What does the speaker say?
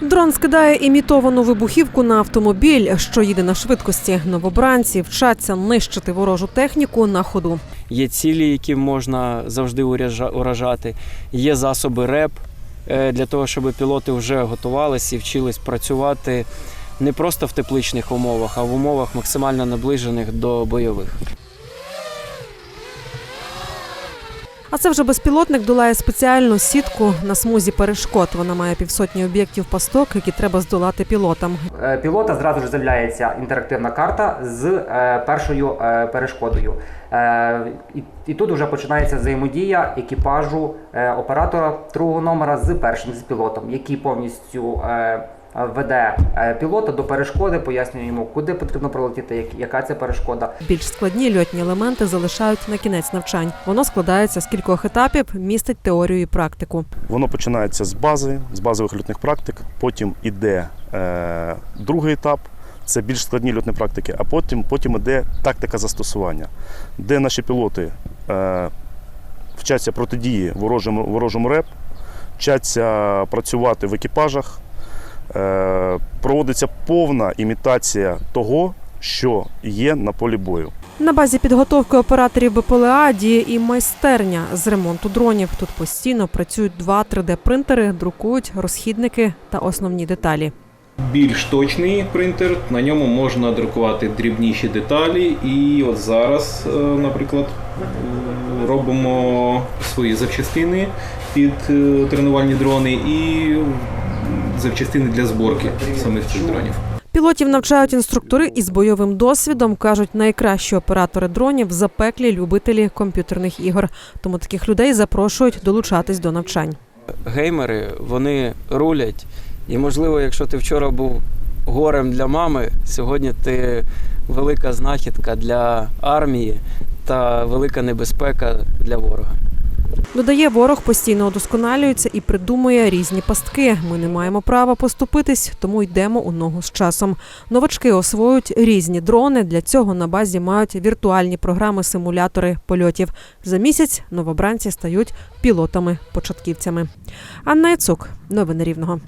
Дрон скидає імітовану вибухівку на автомобіль, що їде на швидкості. Новобранці вчаться нищити ворожу техніку на ходу. Є цілі, які можна завжди уражати. Є засоби РЕП е, для того, щоб пілоти вже готувалися і вчились працювати не просто в тепличних умовах, а в умовах максимально наближених до бойових. А це вже безпілотник долає спеціальну сітку на смузі перешкод. Вона має півсотні об'єктів пасток, які треба здолати пілотам. Е, пілота зразу ж з'являється інтерактивна карта з е, першою е, перешкодою. І, тут вже починається взаємодія екіпажу оператора другого номера з першим з пілотом, який повністю веде е, пілота до перешкоди, пояснює йому, куди потрібно пролетіти, яка це перешкода. Більш складні льотні елементи залишають на кінець навчань. Воно складається з кількох етапів, містить теорію і практику. Воно починається з бази, з базових льотних практик. Потім іде е, другий етап. Це більш складні льотні практики, а потім, потім іде тактика застосування, де наші пілоти е, вчаться протидії ворожому, ворожому реп, вчаться працювати в екіпажах, е, проводиться повна імітація того, що є на полі бою. На базі підготовки операторів БПЛА діє і майстерня з ремонту дронів. Тут постійно працюють два 3D-принтери, друкують розхідники та основні деталі. більш точний принтер, на ньому можна друкувати дрібніші деталі. І от зараз, е, наприклад, е, робимо свої запчастини під е, тренувальні дрони і запчастини для зборки самих цих дронів. Пілотів навчають інструктори із бойовим досвідом. кажуть, найкращі оператори дронів запеклі любителі комп'ютерних ігор. Тому таких людей запрошують долучатись до навчань. Геймери вони рулять. І, можливо, якщо ти вчора був горем для мами, сьогодні ти велика знахідка для армії та велика небезпека для ворога. Додає, ворог постійно удосконалюється і придумує різні пастки. Ми не маємо права поступитись, тому йдемо у ногу з часом. Новачки освоюють різні дрони. Для цього на базі мають віртуальні програми-симулятори польотів. За місяць новобранці стають пілотами-початківцями. Анна Яцук, новини Рівного.